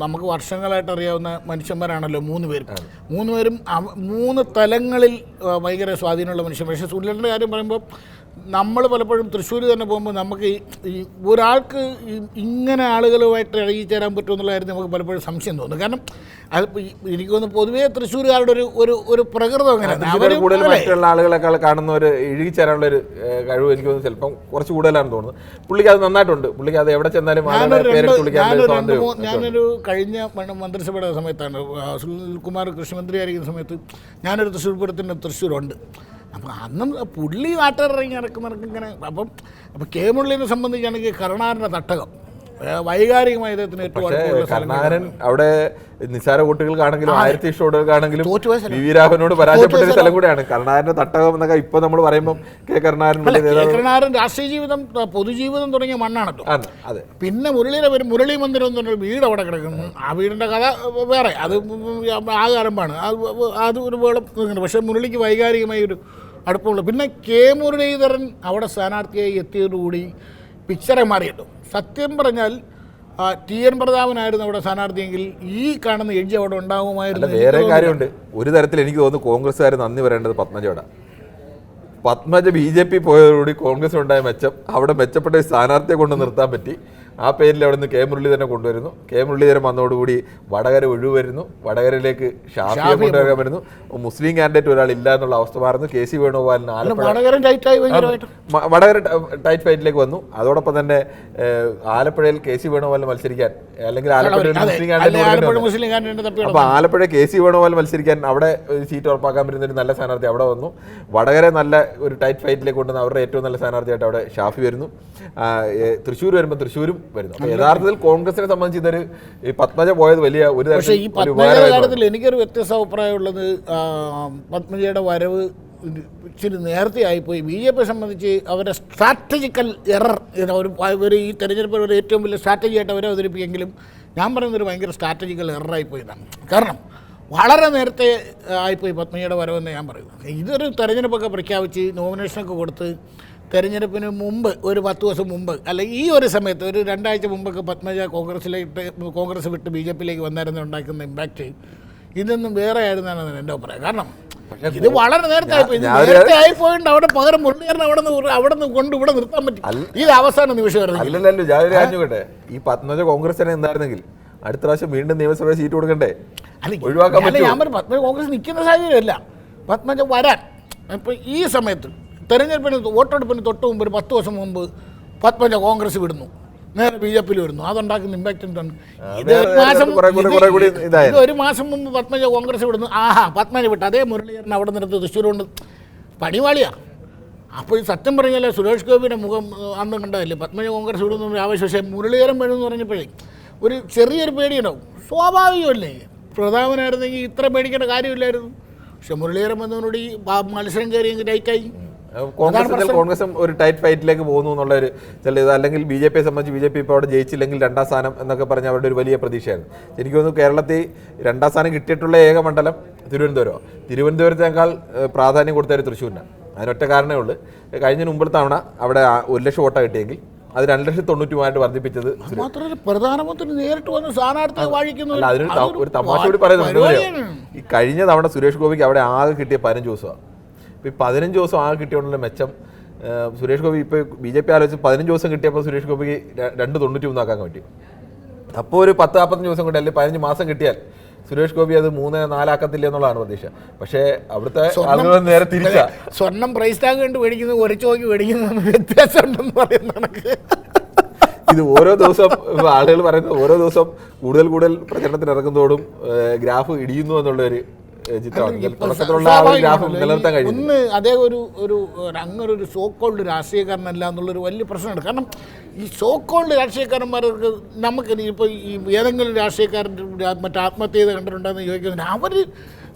നമുക്ക് വർഷങ്ങളായിട്ട് അറിയാവുന്ന മനുഷ്യന്മാരാണല്ലോ മൂന്ന് പേരും. മൂന്ന് പേരും മൂന്ന് തലങ്ങളിൽ ഭയങ്കര സ്വാധീനമുള്ള മനുഷ്യൻ പക്ഷേ സുനിലിന്റെ കാര്യം പറയുമ്പോൾ നമ്മൾ പലപ്പോഴും തൃശ്ശൂർ തന്നെ പോകുമ്പോൾ നമുക്ക് ഈ- ഒരാൾക്ക് ഇങ്ങനെ ആളുകളുമായിട്ട് ഇഴകിച്ചേരാൻ പറ്റുമെന്നുള്ള കാര്യം നമുക്ക് പലപ്പോഴും സംശയം തോന്നും. കാരണം അത് എനിക്ക് തോന്നുന്നു പൊതുവേ തൃശ്ശൂരുകാരുടെ ഒരു ഒരു ഒരു പ്രകൃതം അങ്ങനെയാണ്. അവർ കൂടുതൽ മറ്റുള്ള ആളുകളെക്കാൾ കാണുന്ന ഒരു ഇഴുകിച്ചേരാനുള്ള ഒരു കഴിവ് എനിക്ക് തോന്നുന്നു ചിലപ്പം കുറച്ച് കൂടുതലാണെന്ന് തോന്നുന്നു. പുള്ളിക്ക് അത് നന്നായിട്ടുണ്ട്. പുള്ളിക്ക് അത് എവിടെ ചെന്നാലും ഞാനൊരു കഴിഞ്ഞ മന്ത്രിസഭയുടെ സമയത്താണ് സുനിൽ സുനിൽകുമാർ കൃഷിമന്ത്രി ആയിരിക്കുന്ന സമയത്ത് ഞാനൊരു തൃശ്ശൂർ പൂരത്തിന്റെ തൃശ്ശൂരുണ്ട്. അപ്പം അന്നും പുള്ളി നാട്ടിലിറങ്ങി നടക്കുന്നവർക്ക് ഇങ്ങനെ അപ്പം അപ്പം കെ മുള്ളിനെ സംബന്ധിച്ചാണെങ്കിൽ കരുണാറിന്റെ തട്ടകം. വൈകാരികമായ ഇദ്ദേഹത്തിന് ഏറ്റവും കരുണാകരൻ അവിടെ നിസാര വോട്ടുകൾക്കാണെങ്കിലും ആയിരത്തി തോറ്റുപോയ വി വി രാഘവനോട് പരാജയപ്പെട്ട ഒരു സ്ഥലം. കൂടെയാണ്. കരുണാകരന്റെ തട്ടകം എന്നൊക്കെ ഇപ്പൊ നമ്മൾ പറയുമ്പോൾ കെ കരുണാകരൻ രാഷ്ട്രീയ ജീവിതം പൊതുജീവിതം തുടങ്ങിയ മണ്ണാണല്ലോ അതെ. പിന്നെ മുരളിയുടെ പേര് മുരളി മന്ദിരം എന്ന് പറഞ്ഞൊരു വീട് അവിടെ കിടക്കുന്നു. ആ വീടിന്റെ കഥ വേറെ. അത് ആ കാലമാണ് അത് ഒരു വേളം പക്ഷെ പക്ഷേ മുരളിക്ക് വൈകാരികമായി ഒരു അടുപ്പമുള്ളൂ പിന്നെ കെ മുരളീധരൻ അവിടെ സ്ഥാനാർത്ഥിയായി എത്തിയതോടുകൂടി പിക്ചറെ മാറിയിട്ടു. സത്യം പറഞ്ഞാൽ ടി എൻ പ്രതാപനായിരുന്നു അവിടെ സ്ഥാനാർത്ഥിയെങ്കിൽ ഈ കാണുന്ന എഡ്ജ് അവിടെ ഉണ്ടാകുമായിരുന്നു വേറെ കാര്യമുണ്ട്. ഒരു തരത്തിൽ എനിക്ക് തോന്നുന്നു കോൺഗ്രസ്സുകാർ നന്ദി പറയേണ്ടത് പത്മജയോടാ പത്മജ ബി ജെ പി പോയതോടുകൂടി കോൺഗ്രസ് ഉണ്ടായ മെച്ചം അവിടെ മെച്ചപ്പെട്ട സ്ഥാനാർത്ഥിയെ കൊണ്ട് നിർത്താൻ പറ്റി. ആ പേരിൽ അവിടെ നിന്ന് കെ മുരളീധരനെ കൊണ്ടുവരുന്നു. കെ മുരളീധരൻ വന്നതോടുകൂടി വടകര ഒഴിവരുന്നു വടകരയിലേക്ക് ഷാഫിയെ കൊണ്ടുവരാൻ വരുന്നു. മുസ്ലിം കാൻഡിഡേറ്റ് ഒരാൾ ഇല്ല എന്നുള്ള അവസ്ഥ മാറുന്നു. കെ സി വേണുഗോപാലിന് വടകര ടൈറ്റ് ഫൈറ്റിലേക്ക് വന്നു. അതോടൊപ്പം തന്നെ ആലപ്പുഴയിൽ കെ സി വേണുഗോപാലിന് മത്സരിക്കാൻ അല്ലെങ്കിൽ ആലപ്പുഴയിൽ Muslim candidate Alappuzha Muslim candidate തപ്പി അപ്പൊ ആലപ്പുഴ കെ സി വേണുഗോപാൽ മത്സരിക്കാൻ അവിടെ ഒരു സീറ്റ് ഉറപ്പാക്കാൻ പറ്റുന്ന ഒരു നല്ല സ്ഥാനാർത്ഥി അവിടെ വന്നു. വടകര നല്ല ഒരു ടൈറ്റ് ഫൈറ്റിലേക്ക് കൊണ്ടുവന്ന് അവരുടെ ഏറ്റവും നല്ല സ്ഥാനാർത്ഥിയായിട്ട് അവിടെ ഷാഫി വരുന്നു. തൃശ്ശൂർ വരുമ്പോൾ തൃശ്ശൂരും വരുന്നു യഥാർത്ഥത്തിൽ കോൺഗ്രസിനെ സംബന്ധിച്ച് ഇതൊരു ഈ പത്മജ പോയത് വലിയ ഒരു പക്ഷേ ഈ പത്മജ കാര്യത്തിൽ എനിക്കൊരു വ്യത്യസ്ത അഭിപ്രായമുള്ളത് പത്മജയുടെ വരവ് ഇച്ചിരി നേരത്തെ ആയിപ്പോയി. ബി ജെ പി സംബന്ധിച്ച് അവരുടെ സ്ട്രാറ്റജിക്കൽ എറർ ഒരു ഒരു ഈ തെരഞ്ഞെടുപ്പിൽ ഒരു ഏറ്റവും വലിയ സ്ട്രാറ്റജി ആയിട്ട് അവരെ അവതരിപ്പിക്കെങ്കിലും ഞാൻ പറയുന്നൊരു ഭയങ്കര സ്ട്രാറ്റജിക്കൽ എററായിപ്പോയതാണ് കാരണം വളരെ നേരത്തെ ആയിപ്പോയി പത്മജയുടെ വരവെന്ന് ഞാൻ പറയുന്നത് ഇതൊരു തെരഞ്ഞെടുപ്പൊക്കെ പ്രഖ്യാപിച്ച് നോമിനേഷനൊക്കെ കൊടുത്ത് തെരഞ്ഞെടുപ്പിന് മുമ്പ് ഒരു പത്ത് ദിവസം മുമ്പ് അല്ലെ ഈ ഒരു സമയത്ത് ഒരു രണ്ടാഴ്ച മുമ്പൊക്കെ പത്മജ കോൺഗ്രസ്സിലേക്ക് കോൺഗ്രസ് വിട്ട് ബി ജെ പിയിലേക്ക് വന്നായിരുന്നു ഉണ്ടാക്കുന്ന ഇമ്പാക്റ്റ് ഇതൊന്നും വേറെ ആയിരുന്നാണ് എന്റെ അഭിപ്രായം. കാരണം ഇത് വളരെ നേരത്തെ ആയിപ്പോയി. ആയിപ്പോയിട്ട് അവിടെ പകരം മുരളീധരൻ അവിടെ നിന്ന് അവിടെ നിന്ന് കൊണ്ട് ഇവിടെ നിർത്താൻ പറ്റും. ഇത് അവസാന നിമിഷമായിരുന്നു അല്ലല്ലോ ഞാൻ ഒരു കാര്യം ചോദിക്കട്ടെ? ഈ പത്മജ കോൺഗ്രസിനെ എന്തായിരുന്നെങ്കിൽ അടുത്ത പ്രാവശ്യം വീണ്ടും നിയമസഭ സീറ്റ് കൊടുക്കണ്ടേ? ഒഴിവാക്കാൻ ഞാൻ പറഞ്ഞു പത്മജ കോൺഗ്രസ് നിൽക്കുന്ന സാഹചര്യമല്ല. പത്മജ വരാൻ. ഇപ്പം ഈ സമയത്ത് തെരഞ്ഞെടുപ്പിന് വോട്ടെടുപ്പിന് തൊട്ട് മുമ്പ് ഒരു പത്ത് വർഷം മുമ്പ് പത്മജ കോൺഗ്രസ് വിടുന്നു. നേരെ ബി ജെ പിയിൽ വരുന്നു. അതുണ്ടാക്കുന്ന ഇമ്പാക്റ്റ് എന്താണ്? ഇത് ഒരു മാസം ഇത് ഒരു മാസം മുമ്പ് പത്മജ കോൺഗ്രസ് വിടുന്നു. ആഹാ പത്മജ വിട്ടു. അതേ മുരളീധരൻ അവിടെ നിന്ന് തൃശ്ശൂർ കൊണ്ട് പണിവാളിയാ അപ്പോൾ ഈ സത്യം പറഞ്ഞാൽ സുരേഷ് ഗോപിയുടെ മുഖം അന്ന് കണ്ടതല്ലേ? പത്മജ കോൺഗ്രസ് വിടുന്ന ആവശ്യം പക്ഷേ മുരളീധരൻ വരുമെന്ന് പറഞ്ഞപ്പോഴേ ഒരു ചെറിയൊരു പേടിയുണ്ടാവും. സ്വാഭാവികമല്ലേ? പ്രതാപനായിരുന്നെങ്കിൽ ഇത്ര പേടിക്കേണ്ട കാര്യമില്ലായിരുന്നു. പക്ഷെ മുരളീധരൻ വന്നതിനോട് ഈ മത്സരം കയറിയെങ്കിൽ ലൈറ്റായി കോൺഗ്രസ് കോൺഗ്രസും ഒരു ടൈറ്റ് ഫൈറ്റിലേക്ക് പോകുന്നു എന്നുള്ള ഒരു ചില ഇത്. അല്ലെങ്കിൽ ബി ജെ പിയെ സംബന്ധിച്ച് ബി ജെ പി ഇപ്പോൾ അവിടെ ജയിച്ചില്ലെങ്കിൽ രണ്ടാം സ്ഥാനം എന്നൊക്കെ പറഞ്ഞ അവരുടെ ഒരു വലിയ പ്രതീക്ഷയായിരുന്നു. എനിക്ക് തോന്നുന്നു കേരളത്തിൽ രണ്ടാം സ്ഥാനം കിട്ടിയിട്ടുള്ള ഏക മണ്ഡലം തിരുവനന്തപുരം. തിരുവനന്തപുരത്തേക്കാൾ പ്രാധാന്യം കൊടുത്തൊരു തൃശ്ശൂരിനാണ് അതിനൊറ്റ കാരണമേ ഉള്ളൂ. കഴിഞ്ഞ മുമ്പത്തെ തവണ അവിടെ ഒരു ലക്ഷം വോട്ടാണ് കിട്ടിയെങ്കിൽ അത് രണ്ട് ലക്ഷത്തി തൊണ്ണൂറ്റി മൂവായിട്ട് വർദ്ധിപ്പിച്ചത് മാത്രമല്ല പ്രധാനമന്ത്രി നേരിട്ട് വന്ന് സ്ഥാനാർത്ഥിയെ വാഴിക്കുന്നു. അതിന് ഒരു തമാശ കൂടി പറയുന്നുണ്ട്. ഈ കഴിഞ്ഞ തവണ സുരേഷ് ഗോപിക്ക് അവിടെ ആകെ കിട്ടിയ പതിനഞ്ച് ദിവസമാണ്. ഈ പതിനഞ്ച് ദിവസം ആകെ കിട്ടിയോണ്ടുള്ള മെച്ചം. ആ, സുരേഷ് ഗോപി ഇപ്പോൾ ബി ജെ പി ആലോചിച്ച് പതിനഞ്ച് ദിവസം കിട്ടിയപ്പോൾ സുരേഷ് ഗോപിക്ക് രണ്ട് തൊണ്ണൂറ്റി മൂന്നാക്കാൻ പറ്റി. അപ്പോൾ ഒരു പത്ത് നാൽപ്പത്തഞ്ച് ദിവസം കൊണ്ട് അല്ലെങ്കിൽ പതിനഞ്ച് മാസം കിട്ടിയാൽ സുരേഷ് ഗോപി അത് മൂന്ന് നാലാക്കത്തില്ല എന്നുള്ളതാണ് പ്രതീക്ഷ. പക്ഷേ അവിടുത്തെ ആളുകൾ നേരെ തിരിച്ചാ. സ്വർണം പ്രൈസ് ടാഗ് കണ്ട് മേടിക്കുന്നത് ഒരു ചോക്ക് മേടിക്കുന്നത് വ്യത്യാസം ഉണ്ടെന്ന് പറയുന്ന കണക്ക്. ഇത് ഓരോ ദിവസം ആളുകൾ പറയുന്നത് ഓരോ ദിവസം കൂടുതൽ കൂടുതൽ പ്രചരണത്തിന് ഇറങ്ങുന്നതോടും ഗ്രാഫ് ഇടിയുന്നു എന്നുള്ള ഒരു ഏഹ്, ചിത്രമാണ് ഇതിൽ തുടക്കത്തിലുള്ള ആ ഒരു ഗ്രാഫ് നിലനിർത്താൻ കഴിയും ഒന്ന് അതേ ഒരു ഒരു അങ്ങനെ ഒരു സോക്കോൾഡ് രാഷ്ട്രീയക്കാരനല്ല എന്നുള്ളൊരു വലിയ പ്രശ്നമുണ്ട് കാരണം ഈ സോക്കോൾഡ് രാഷ്ട്രീയക്കാരന്മാർക്ക് നമുക്ക് ഇപ്പോൾ ഈ ഏതെങ്കിലും രാഷ്ട്രീയക്കാരന്റെ മറ്റേ ആത്മഹത്യ ചെയ്ത് കണ്ടിട്ടുണ്ടെന്ന് ചോദിക്കുന്നത് അവർ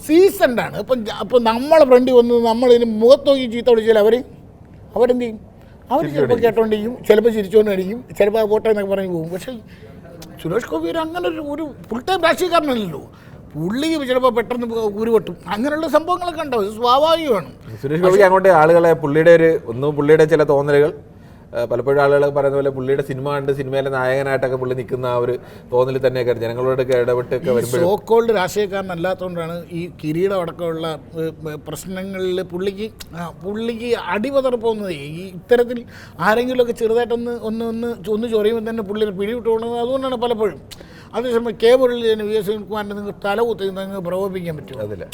സീസൺഡാണ്. ഇപ്പം അപ്പം നമ്മളെ ഫ്രണ്ട് വന്ന് നമ്മളിതിന് മുഖത്ത് നോക്കി ചീത്ത വിളിച്ചാൽ അവർ അവരെന്ത് ചെയ്യും? അവർ ചിലപ്പോൾ കേട്ടോണ്ടിരിക്കും ചിലപ്പോൾ ചിരിച്ചുകൊണ്ട് അടിക്കും ചിലപ്പോൾ വോട്ടെ എന്നൊക്കെ പറഞ്ഞ് പോകും. പക്ഷേ സുരേഷ് ഗോപി ഒരു അങ്ങനെ ഒരു ഒരു ഫുൾ ടൈം രാഷ്ട്രീയക്കാരനല്ലല്ലോ. പുള്ളിക്ക് ചിലപ്പോൾ പെട്ടെന്ന് ഉരുവട്ടും. അങ്ങനെയുള്ള സംഭവങ്ങളൊക്കെ ഉണ്ടാവും. സ്വാഭാവികമാണ്. സുരേഷ് ഗോപി അങ്ങോട്ട് ആളുകളെ പുള്ളിയുടെ ഒരു ഒന്ന് പുള്ളിയുടെ ചില തോന്നലുകൾ പലപ്പോഴും ആളുകൾ പറയുന്ന പോലെ പുള്ളിയുടെ സിനിമ കണ്ട് സിനിമയിലെ നായകനായിട്ടൊക്കെ പുള്ളി നിൽക്കുന്ന ആ ഒരു തോന്നൽ തന്നെയൊക്കെ ജനങ്ങളോടൊക്കെ ഇടപെട്ടൊക്കെ വരുമ്പോഴും. സോക്കോൾഡ് രാഷ്ട്രീയക്കാരനല്ലാത്തതുകൊണ്ടാണ് ഈ കിരീടം അടക്കമുള്ള പ്രശ്നങ്ങളിൽ പുള്ളിക്ക് പുള്ളിക്ക് അടിപതർപ്പൊന്നത് ഈ ഇത്തരത്തിൽ ആരെങ്കിലുമൊക്കെ ചെറുതായിട്ടൊന്ന് ഒന്ന് ഒന്ന് ഒന്ന് ചൊറിയുമ്പോൾ തന്നെ പുള്ളിനെ പിടിവിട്ട് പോകുന്നത് അതുകൊണ്ടാണ് പലപ്പോഴും. അതേസമയം കെ മുരളീധരൻ വി എസ് സുനിൽകുമാറിനെ നിങ്ങൾക്ക് തല കുത്തി നിങ്ങൾക്ക് പ്രകോപിക്കാൻ പറ്റും അതില്ല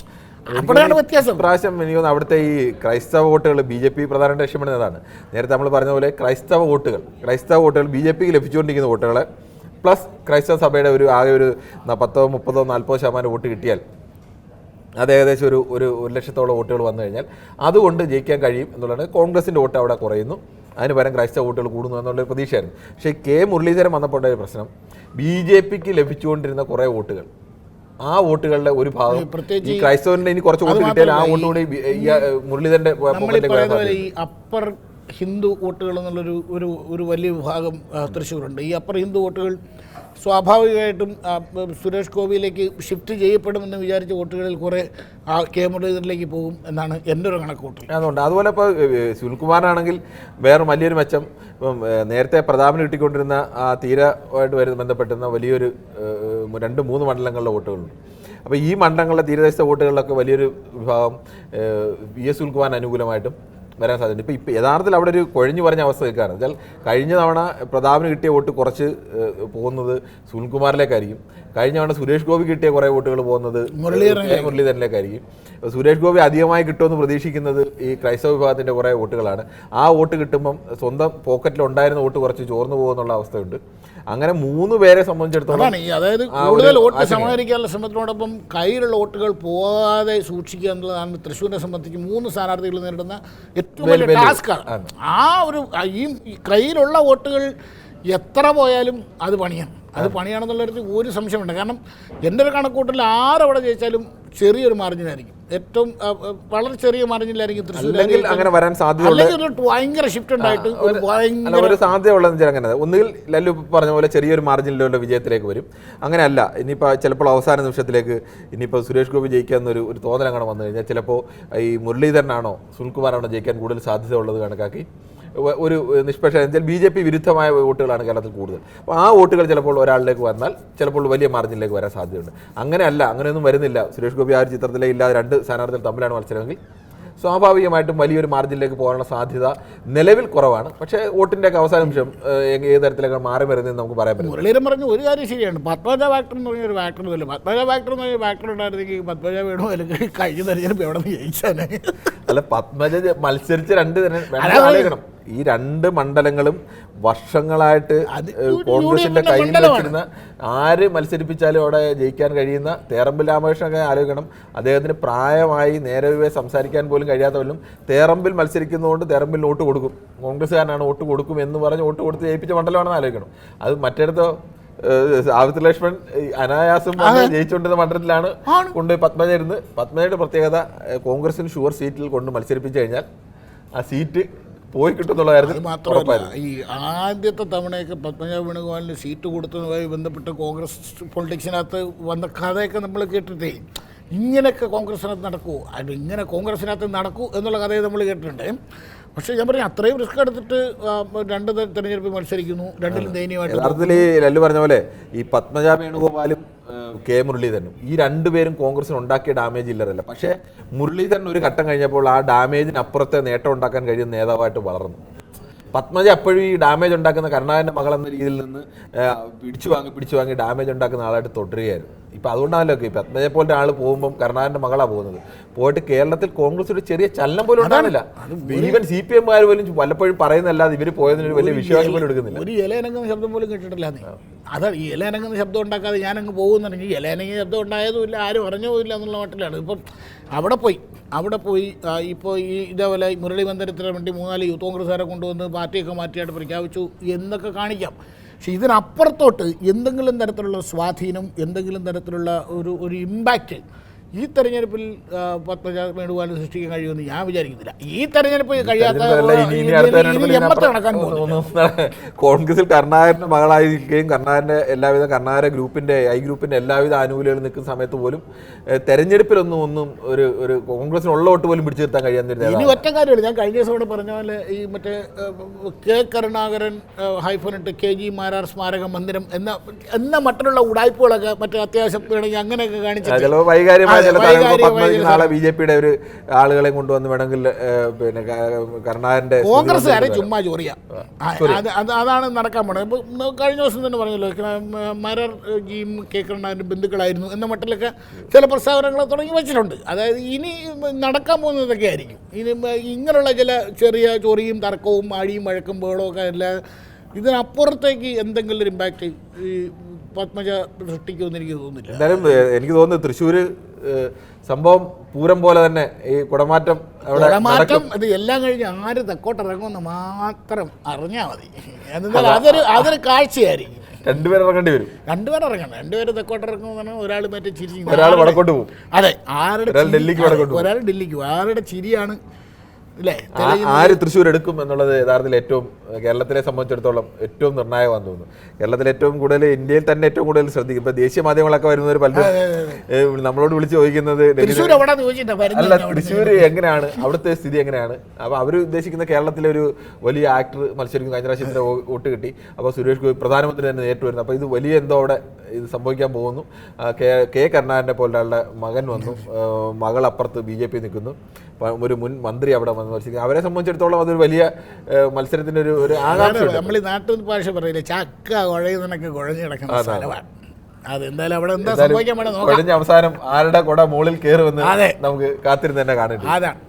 അപ്പോഴാണ് വ്യത്യാസം. പ്രാവശ്യം എനിക്ക് തോന്നുന്നു അവിടുത്തെ ഈ ക്രൈസ്തവ വോട്ടുകൾ ബി ജെ പി പ്രധാനമായിട്ട് ലക്ഷ്യമിടുന്നതാണ് നേരത്തെ നമ്മൾ പറഞ്ഞ പോലെ ക്രൈസ്തവ വോട്ടുകൾ ക്രൈസ്തവ വോട്ടുകൾ ബി ജെ പിക്ക് ലഭിച്ചുകൊണ്ടിരിക്കുന്ന വോട്ടുകളെ പ്ലസ് ക്രൈസ്തവ സഭയുടെ ഒരു ആകെ ഒരു പത്തോ മുപ്പതോ നാൽപ്പതോ ശതമാനം വോട്ട് കിട്ടിയാൽ അത് ഏകദേശം ഒരു ഒരു ഒരു ലക്ഷത്തോളം വോട്ടുകൾ വന്നു കഴിഞ്ഞാൽ അതുകൊണ്ട് ജയിക്കാൻ കഴിയും എന്നുള്ളതാണ്. കോൺഗ്രസിന്റെ വോട്ട് അവിടെ കുറയുന്നു. അതിന് പകരം ക്രൈസ്തവ വോട്ടുകൾ കൂടുന്നു എന്നുള്ളൊരു പ്രതീക്ഷയായിരുന്നു. പക്ഷേ കെ മുരളീധരൻ വന്നപ്പോഴുള്ള ഒരു പ്രശ്നം ബി ജെ പിക്ക് ലഭിച്ചുകൊണ്ടിരുന്ന കുറേ വോട്ടുകൾ ആ വോട്ടുകളുടെ ഒരു ഭാഗം ഈ ക്രൈസ്തവന്റെ ഇനി കുറച്ച് വോട്ട് കിട്ടിയാൽ ആ വോട്ട് കൂടി ബി- ഈ, ആ, മുരളീധരന്റെ. ഈ അപ്പർ ഹിന്ദു വോട്ടുകൾ എന്നുള്ളൊരു ഒരു ഒരു വലിയ വിഭാഗം തൃശ്ശൂരുണ്ട്. ഈ അപ്പർ ഹിന്ദു വോട്ടുകൾ സ്വാഭാവികമായിട്ടും സുരേഷ് ഗോപിയിലേക്ക് ഷിഫ്റ്റ് ചെയ്യപ്പെടുമെന്ന് വിചാരിച്ച വോട്ടുകളിൽ കുറേ ആ കെ മുരളീധരനിലേക്ക് പോകും എന്നാണ് എന്റെ ഒരു കണക്കൂട്ടൽ അതുകൊണ്ട് അതുപോലെ ഇപ്പോൾ സുനിൽകുമാറിനാണെങ്കിൽ വേറെ വലിയൊരു മെച്ചം ഇപ്പം നേരത്തെ പ്രതാപന് കിട്ടിക്കൊണ്ടിരുന്ന ആ തീരമായിട്ട് വരുന്ന ബന്ധപ്പെട്ടിരുന്ന വലിയൊരു രണ്ട് മൂന്ന് മണ്ഡലങ്ങളിലെ വോട്ടുകളുണ്ട്. അപ്പോൾ ഈ മണ്ഡലങ്ങളിലെ തീരദേശ വോട്ടുകളിലൊക്കെ വലിയൊരു വിഭാഗം വി എസ് സുൽകുമാറിന് അനുകൂലമായിട്ടും വരാൻ സാധ്യത ഇപ്പോൾ ഇപ്പോൾ യഥാർത്ഥത്തിൽ അവിടെ ഒരു കൊഴിഞ്ഞു പറഞ്ഞ അവസ്ഥ നിൽക്കുകയാണ്. വെച്ചാൽ കഴിഞ്ഞ തവണ പ്രതാപിന് കിട്ടിയ വോട്ട് കുറച്ച് പോകുന്നത് സുനിൽകുമാറിലേക്കായിരിക്കും. കഴിഞ്ഞ തവണ സുരേഷ് ഗോപി കിട്ടിയ കുറേ വോട്ടുകൾ പോകുന്നത്. മുരളീധരനിലേക്കായിരിക്കും സുരേഷ് ഗോപി അധികമായി കിട്ടുമെന്ന് പ്രതീക്ഷിക്കുന്നത് ഈ ക്രൈസ്തവ വിഭാഗത്തിന്റെ കുറേ വോട്ടുകളാണ് ആ വോട്ട് കിട്ടുമ്പം സ്വന്തം പോക്കറ്റിൽ ഉണ്ടായിരുന്ന വോട്ട് കുറച്ച് ചോർന്നു പോകുന്നുള്ള അവസ്ഥയുണ്ട് അങ്ങനെ മൂന്ന് പേരെ സംബന്ധിച്ചിടത്തോളം അതായത് കൂടുതൽ വോട്ട്. സമാഹരിക്കാനുള്ള ശ്രമത്തിനോടൊപ്പം കയ്യിലുള്ള വോട്ടുകൾ പോകാതെ സൂക്ഷിക്കുക എന്നുള്ളതാണ് തൃശ്ശൂരിനെ സംബന്ധിച്ച് മൂന്ന് സ്ഥാനാർത്ഥികൾ നേരിടുന്ന ഏറ്റവും വലിയ. ടാസ്ക്കാണ് ആ ഒരു ഈ ഈ കയ്യിലുള്ള വോട്ടുകൾ എത്ര പോയാലും അത് പണിയാണ് അത് പണിയാണെന്നുള്ളൊരു ഒരു സംശയമുണ്ട്. കാരണം എന്റെ ഒരു കണക്കൂട്ടൽ ആരവിടെ ജയിച്ചാലും ചെറിയൊരു മാർജിനായിരിക്കും ഏറ്റവും വളരെ ചെറിയ മാർജിനിലായിരിക്കും തൃശ്ശൂർ അങ്ങനെ വരാൻ സാധ്യത അല്ലെങ്കിൽ ഒരു ഭയങ്കര ഷിഫ്റ്റ് ഉണ്ടായിട്ട് ഒരു ഭയങ്കര ഒരു സാധ്യത ഉള്ളതെന്ന് വെച്ചാൽ അങ്ങനെ. ഒന്നുകിൽ ലല്ലു പറഞ്ഞ പോലെ ചെറിയൊരു മാർജിനിലുള്ള വിജയത്തിലേക്ക് വരും. അങ്ങനെ അങ്ങനെയല്ല ഇനിയിപ്പോൾ ചിലപ്പോൾ അവസാന നിമിഷത്തിലേക്ക് ഇനിയിപ്പോൾ സുരേഷ് ഗോപി ജയിക്കാമെന്നൊരു ഒരു തോന്നൽ അങ്ങനെ വന്നു കഴിഞ്ഞാൽ ചിലപ്പോൾ ഈ മുരളീധരനാണോ സുനിൽകുമാറാണോ ജയിക്കാൻ കൂടുതൽ സാധ്യത ഉള്ളത് കണക്കാക്കി. ഒരു നിഷ്പക്ഷ വെച്ചാൽ ബി ജെ പി വിരുദ്ധമായ വോട്ടുകളാണ് കേരളത്തിൽ കൂടുതൽ. അപ്പോൾ ആ വോട്ടുകൾ ചിലപ്പോൾ ഒരാളിലേക്ക് വന്നാൽ ചിലപ്പോൾ വലിയ മാർജിനിലേക്ക് വരാൻ സാധ്യതയുണ്ട്. അങ്ങനെയല്ല അങ്ങനെയൊന്നും വരുന്നില്ല. സുരേഷ് ഗോപി ആ ഒരു ചിത്രത്തിലെ ഇല്ലാതെ രണ്ട് സ്ഥാനാർത്ഥികൾ തമ്മിലാണ് മത്സരമെങ്കിൽ സ്വാഭാവികമായിട്ടും വലിയൊരു മാർജിനിലേക്ക് പോകാനുള്ള സാധ്യത നിലവിൽ കുറവാണ്. പക്ഷേ വോട്ടിന്റെ അവസാന നിമിഷം ഏത് തരത്തിലൊക്കെ മാറി വരുന്നതെന്ന് നമുക്ക് പറയാൻ പറ്റും മുരളീധരൻ പറഞ്ഞു ഒരു കാര്യം ശരിയാണ്. പത്മജ ഫാക്ടർ എന്ന് പറഞ്ഞ ഒരു വാക്ടർ ഇല്ല. പത്മജ ഫാക്ടർ എന്ന് പറഞ്ഞ ഫാക്ടർ ഉണ്ടായിരുന്നെങ്കിൽ പത്മജ വേണോ അല്ലെങ്കിൽ കഴിഞ്ഞ തെരഞ്ഞെടുപ്പ് എവിടെ നിന്ന് ജയിച്ചാലേ? അല്ല പത്മജ മത്സരിച്ച് രണ്ട് തന്നെ ഈ രണ്ട് മണ്ഡലങ്ങളും വർഷങ്ങളായിട്ട് കോൺഗ്രസിന്റെ കയ്യിൽ. വെച്ചിരുന്ന ആര് മത്സരിപ്പിച്ചാലും അവിടെ ജയിക്കാൻ കഴിയുന്ന തേറമ്പിൽ രാമകൃഷ്ണനൊക്കെ ആലോചിക്കണം. അദ്ദേഹത്തിന് പ്രായമായി നേരെ വേ സംസാരിക്കാൻ പോലും കഴിയാത്തവരും തേറമ്പിൽ മത്സരിക്കുന്നതുകൊണ്ട് തേറമ്പിൽ വോട്ട് കൊടുക്കും. കോൺഗ്രസ്സുകാരനാണ് വോട്ട് കൊടുക്കും എന്ന് പറഞ്ഞ് വോട്ട് കൊടുത്ത് ജയിപ്പിച്ച മണ്ഡലമാണെന്ന് ആലോചിക്കണം. അത് മറ്റേടത്തോ സാവിത്രി ലക്ഷ്മൺ അനായാസം ജയിച്ചുകൊണ്ടിരുന്ന മണ്ഡലത്തിലാണ് കൊണ്ട് പത്മജ ഇരുന്ന് പത്മജയുടെ പ്രത്യേകത കോൺഗ്രസിന് ഷുവർ സീറ്റിൽ കൊണ്ട് മത്സരിപ്പിച്ചു കഴിഞ്ഞാൽ ആ സീറ്റ് പോയി കിട്ടുന്നുള്ള കാര്യത്തിൽ മാത്രമല്ല ഈ ആദ്യത്തെ തവണയൊക്കെ പത്മജ വേണുഗോപാലിന് സീറ്റ് കൊടുത്തതുമായി ബന്ധപ്പെട്ട് കോൺഗ്രസ് പൊളിറ്റിക്സിനകത്ത് വന്ന കഥയൊക്കെ നമ്മൾ കേട്ടിട്ടേ. ഇങ്ങനെയൊക്കെ കോൺഗ്രസിനകത്ത് നടക്കൂ. അത് ഇങ്ങനെ കോൺഗ്രസിനകത്ത് നടക്കൂ എന്നുള്ള കഥയെ നമ്മൾ കേട്ടിട്ടുണ്ട്. പക്ഷേ ഞാൻ പറഞ്ഞു അത്രയും റിസ്ക് എടുത്തിട്ട് രണ്ട് തെരഞ്ഞെടുപ്പ് മത്സരിക്കുന്നു രണ്ടിലും ദയനീയമായിട്ട് യഥാർത്ഥത്തിൽ ഈ ലല്ലു പറഞ്ഞ പോലെ ഈ പത്മജ വേണുഗോപാലും കെ മുരളീധരനും. ഈ രണ്ടുപേരും കോൺഗ്രസിന് ഉണ്ടാക്കിയ ഡാമേജ് ഇല്ലറല്ല പക്ഷേ മുരളീധരൻ ഒരു ഘട്ടം കഴിഞ്ഞപ്പോൾ ആ ഡാമേജിനപ്പുറത്തെ നേട്ടം ഉണ്ടാക്കാൻ കഴിയുന്ന നേതാവായിട്ട് വളർന്നു. പത്മജ അപ്പോഴും ഈ ഡാമേജ് ഉണ്ടാക്കുന്ന കരുണാകരന്റെ മകൾ എന്ന രീതിയിൽ നിന്ന് പിടിച്ചു വാങ്ങി പിടിച്ചു വാങ്ങി ഡാമേജ് ഉണ്ടാക്കുന്ന ആളായിട്ട് തുടരുകയായിരുന്നു. ഇപ്പം അതുകൊണ്ടാണല്ലോ ഈ പത്മജയെ പോലെ ആൾ പോകുമ്പം കരുണാകരന്റെ മകളാണ് പോകുന്നത്. പോയിട്ട് കേരളത്തിൽ കോൺഗ്രസ് ഒരു ചെറിയ ചലനം പോലും ഉണ്ടാകുന്നില്ല ഈവൻ സി പി എംമാർ പോലും വല്ലപ്പോഴും പറയുന്നല്ലാതെ ഇവർ പോയതിനൊരു വലിയ വിശ്വാസം പോലും എടുക്കുന്നില്ല. ഒരു ഇലയനങ്ങുന്ന ശബ്ദം പോലും കേട്ടിട്ടില്ല അതാണ് ഈ ഇലയനങ്ങുന്ന ശബ്ദം ഉണ്ടാക്കാതെ ഞാനങ്ങ് പോകുന്നുണ്ടെങ്കിൽ ഇലയനങ്ങി ശബ്ദം ഉണ്ടായതുമില്ല ആരും അറിഞ്ഞതുമില്ല എന്നുള്ള മട്ടിലാണ്. ഇപ്പം അവിടെ പോയി. അവിടെ പോയി ഇപ്പോൾ ഈ ഇതേപോലെ മുരളി മന്ദിരത്തിന് വേണ്ടി മൂന്നാൽ യൂത്ത് കോൺഗ്രസ്സുകാരെ കൊണ്ടുവന്ന് പാർട്ടിയൊക്കെ മാറ്റിയായിട്ട് പ്രഖ്യാപിച്ചു എന്നൊക്കെ കാണിക്കാം. പക്ഷെ ഇതിനപ്പുറത്തോട്ട് എന്തെങ്കിലും തരത്തിലുള്ള സ്വാധീനം എന്തെങ്കിലും തരത്തിലുള്ള ഒരു ഒരു ഇമ്പാക്റ്റ് ഈ തെരഞ്ഞെടുപ്പിൽ പത്മജ വേണുഗോപാലിന് സൃഷ്ടിക്കാൻ കഴിയുമെന്ന് ഞാൻ വിചാരിക്കുന്നില്ല. ഈ തെരഞ്ഞെടുപ്പ് കഴിയാത്ത കോൺഗ്രസിൽ കർണാകരന്റെ മകളായിരിക്കുകയും കർണാകരന്റെ എല്ലാവിധ കർണാകര ഗ്രൂപ്പിന്റെ ഐ ഗ്രൂപ്പിന്റെ എല്ലാവിധ ആനുകൂല്യങ്ങൾ നിൽക്കുന്ന സമയത്ത് പോലും തെരഞ്ഞെടുപ്പിലൊന്നും ഒന്നും ഒരു ഒരു കോൺഗ്രസിനുള്ള വോട്ട് പോലും പിടിച്ചു നിർത്താൻ കഴിയാൻ ഇനി ഒറ്റ കാര്യമില്ല ഞാൻ കഴിഞ്ഞ ദിവസം ഇവിടെ പറഞ്ഞ പോലെ ഈ മറ്റേ കെ കരുണാകരൻ ഹൈഫൺ ഹൈഫനിട്ട് കെ ജി മാരാർ സ്മാരക മന്ദിരം എന്ന എന്ന മറ്റുള്ള ഉടായ്പകളൊക്കെ മറ്റേ അത്യാവശ്യം വേണമെങ്കിൽ അങ്ങനെയൊക്കെ കാണിച്ചിട്ട് അതെ, ചില വൈകാരികമായ സാധനങ്ങൾ പത്മജിക്ക് നാളെ ബി ജെ പിയുടെ ഒരു ആളുകളെ കൊണ്ടുവന്ന് വേണമെങ്കിൽ പിന്നെ കരുണാകരന്റെ കോൺഗ്രസ്സുകാരെ ചുമ്മാ ചോറിയ അത് അത് അതാണ് നടക്കാൻ പോണത്. കഴിഞ്ഞ ദിവസം തന്നെ പറഞ്ഞല്ലോ മരർ ജിയും കെ കരുണാകരന്റെ ബന്ധുക്കളായിരുന്നു എന്ന മട്ടിലൊക്കെ ചില പ്രസ്താവനകൾ തുടങ്ങി വെച്ചിട്ടുണ്ട്. അതായത് ഇനി നടക്കാൻ പോകുന്നതൊക്കെ ആയിരിക്കും. ഇനി ഇങ്ങനെയുള്ള ചില ചെറിയ ചൊറിയും തർക്കവും അഴിയും വഴക്കും ബഹളവും ഒക്കെ അല്ല ഇതിനപ്പുറത്തേക്ക് എന്തെങ്കിലും ഒരു ഇമ്പാക്റ്റ് ഈ പത്മജ സൃഷ്ടിക്കുമെന്ന് എനിക്ക് തോന്നുന്നില്ല. എന്തായാലും എനിക്ക് തോന്നുന്നു തൃശ്ശൂര് സംഭവം പൂരം പോലെ തന്നെ ഈ കുടമാറ്റം കുടമാറ്റം ഇത് എല്ലാം കഴിഞ്ഞ് ആര് തെക്കോട്ടിറങ്ങുമെന്ന് മാത്രം അറിഞ്ഞാൽ മതി. എന്നാൽ അതൊരു അതൊരു കാഴ്ചയായിരിക്കും. രണ്ടുപേരും ഇറങ്ങേണ്ടി വരും. രണ്ടുപേരും ഇറങ്ങണം. രണ്ടുപേരും തെക്കോട്ടിറങ്ങുമെന്ന് ഒരാൾ മറ്റേ ചിരി ഒരാൾ വടക്കോട്ട് പോകും. അതെ ആരുടെ ഡൽഹിക്ക് വടക്കോട്ട്. ഒരാൾ ഡൽഹിക്ക്. ആരുടെ ചിരിയാണ് അല്ലേ ആര് തൃശ്ശൂർ എടുക്കും എന്നുള്ളത് യഥാർത്ഥത്തിൽ ഏറ്റവും കേരളത്തിലെ സംബന്ധിച്ചിടത്തോളം ഏറ്റവും നിർണായകമാണെന്ന് തോന്നുന്നു. കേരളത്തിൽ ഏറ്റവും കൂടുതൽ ഇന്ത്യയിൽ തന്നെ ഏറ്റവും കൂടുതൽ ശ്രദ്ധിക്കും. ഇപ്പൊ ദേശീയ മാധ്യമങ്ങളൊക്കെ വരുന്നവർ പലരും നമ്മളോട് വിളിച്ച് ചോദിക്കുന്നത് അല്ല തൃശ്ശൂർ എങ്ങനെയാണ്? അവിടുത്തെ സ്ഥിതി എങ്ങനെയാണ്? അപ്പൊ അവർ ഉദ്ദേശിക്കുന്ന കേരളത്തിലെ ഒരു വലിയ ആക്ടർ മത്സരിക്കും കഴിഞ്ഞ പ്രാവശ്യത്തിന് വോട്ട് കിട്ടി. അപ്പോൾ സുരേഷ് ഗോപി പ്രധാനമന്ത്രി തന്നെ നേരിട്ട് വരുന്നു അപ്പോൾ ഇത് വലിയ എന്തോ അവിടെ ഇത് സംഭവിക്കാൻ പോകുന്നു. കെ കെ കരുണാകരനെ പോലെയുള്ള മകൻ വന്നു. മകൾ അപ്പുറത്ത് ബി ജെ പി നിൽക്കുന്നു. ഒരു മുൻ മന്ത്രി അവിടെ വന്ന് മത്സരിക്കുന്നു. അവരെ സംബന്ധിച്ചിടത്തോളം അതൊരു വലിയ മത്സരത്തിന്റെ ഒരു ഒരു നമ്മൾ ഈ നാട്ടിൽ ഭാഷ പറയില്ല ചക്ക കുഴയുന്നതിനൊക്കെ കുഴഞ്ഞു കിടക്കുന്ന സ്ഥലമാണ് അത്. എന്തായാലും അവിടെ എന്താ സംഭവിക്കാൻ വേണം അവസാനം ആരുടെ കൂടെ മുകളിൽ കയറുമെന്ന് വന്ന് നമുക്ക് കാത്തിരുന്ന് തന്നെ കാണാം അതാണ്.